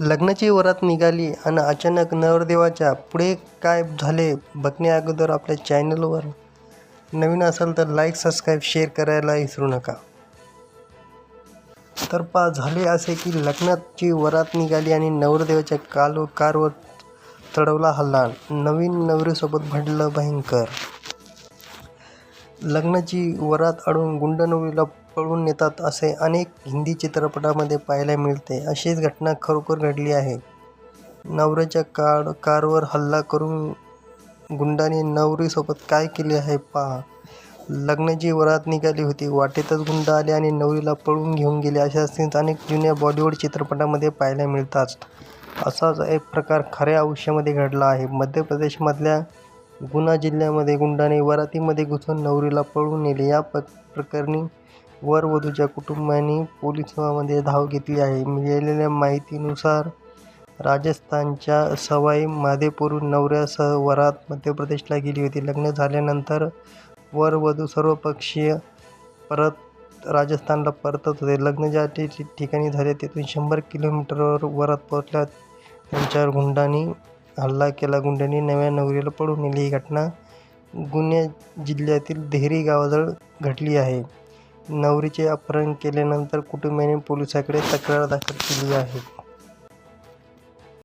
लग्नाची वरात निघाली आणि अचानक नवरदेवाच्या पुढे काय झाले बघण्या अगोदर आपल्या चॅनलवर. नवीन असाल तर लाईक सबस्क्राईब शेअर करायला विसरू नका. तर पा झाले असे की लग्नाची वरात निघाली आणि नवरदेवाच्या काल कारवर चढवला हल्ला. नवीन नवरीसोबत घडलं भयंकर. लग्नाची वरात अडवून गुंड नवरीला पळवून नेतात असे अनेक हिंदी चित्रपटामध्ये पाहायला मिळते. अशीच घटना खरोखर घडली आहे. नवऱ्याच्या कार कारवर हल्ला करून गुंडाने नवरीसोबत काय केले आहे पहा. लग्नाची वरात निघाली होती. वाटेतच गुंड आले आणि नवरीला पळून घेऊन गेले. अशा सीन्स अनेक जुन्या बॉलिवूड चित्रपटामध्ये पाहायला मिळतात. असाच एक प्रकार खऱ्या आयुष्यामध्ये घडला आहे. मध्य प्रदेशमधल्या गुन्हा जिल्ह्यामध्ये गुंडाने वरातीमध्ये घुसून नवरीला पळवून नेले. या प्रकरणी वर वधूच्या कुटुंबाने पोलिसांमध्ये धाव घेतली आहे. मिळालेल्या माहितीनुसार राजस्थानच्या सवाई माधेपूरहून नवऱ्यासह वरात मध्य प्रदेशला गेली होती. लग्न झाल्यानंतर वर वधू सर्वपक्षीय परत राजस्थानला परतत होते. लग्न ज्या ठिकाणी झाले तिथून शंभर किलोमीटरवर वरात पोहोचल्या. त्यांच्यावर गुंडांनी हल्ला केला. गुंडांनी नव्या नवरीला पळून नेली. ही घटना गुन्हे जिल्ह्यातील देहरी गावाजवळ घडली आहे. नवरीचे अपहरण केल्यानंतर कुटुंबियाने पोलिसांकडे तक्रार दाखल केली आहे.